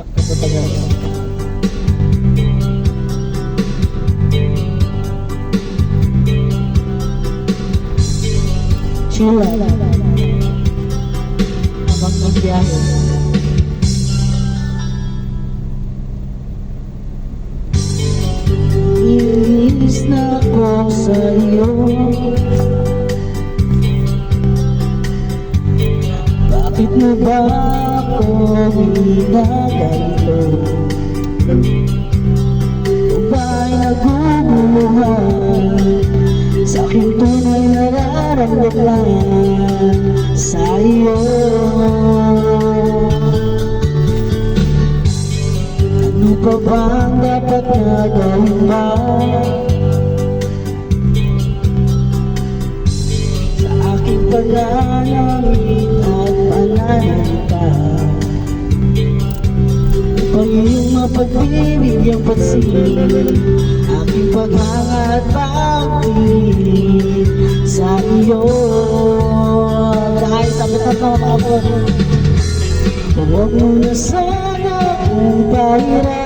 Nakapatagal. Chill lang. Habang magbiyahe. Inis na ako sa'yo Bakit mo ba ako ginaganito? Dapat na gawin ba? Sa aking pananamit at pananalita Upang iyong mapagbibigyan pansin Aking paghangat pagpili sa iyo Dahil sa bitat na mga Huwag mo na sana kung pahirapan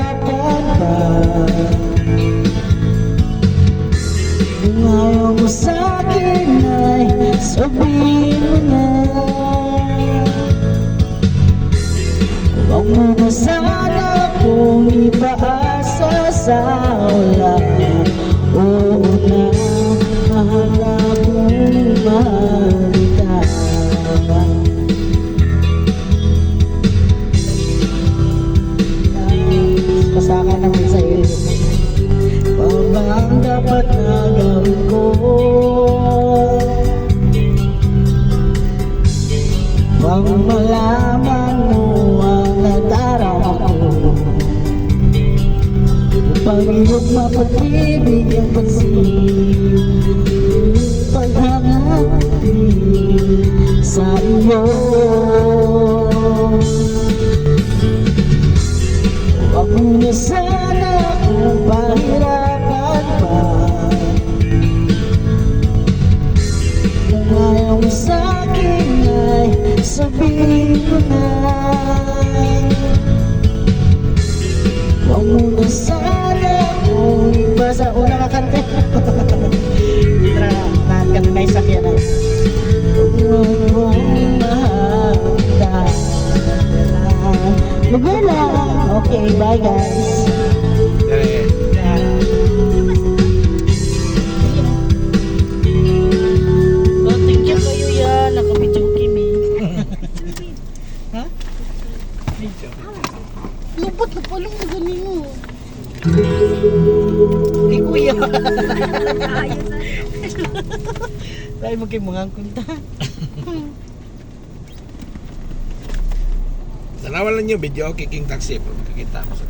sabihin mo na. Huwag mo na sana kung ipaasa sa wala. Oo na, mahal akong mahal ka Pasakan naman sa iyo. Ano ba ang dapat na Pang malaman mo ang nadarama ko Upang iyong mapagbibigyan pansin Paghangati sa iyo. Huwag mo na sana kung pahirapan kimi. ha? Lupot na pa lang sa nino. Di kuya. Tayo mo kay mga kunta. Tanawan lang yung video, kicking taxi. Pag makikita mo sa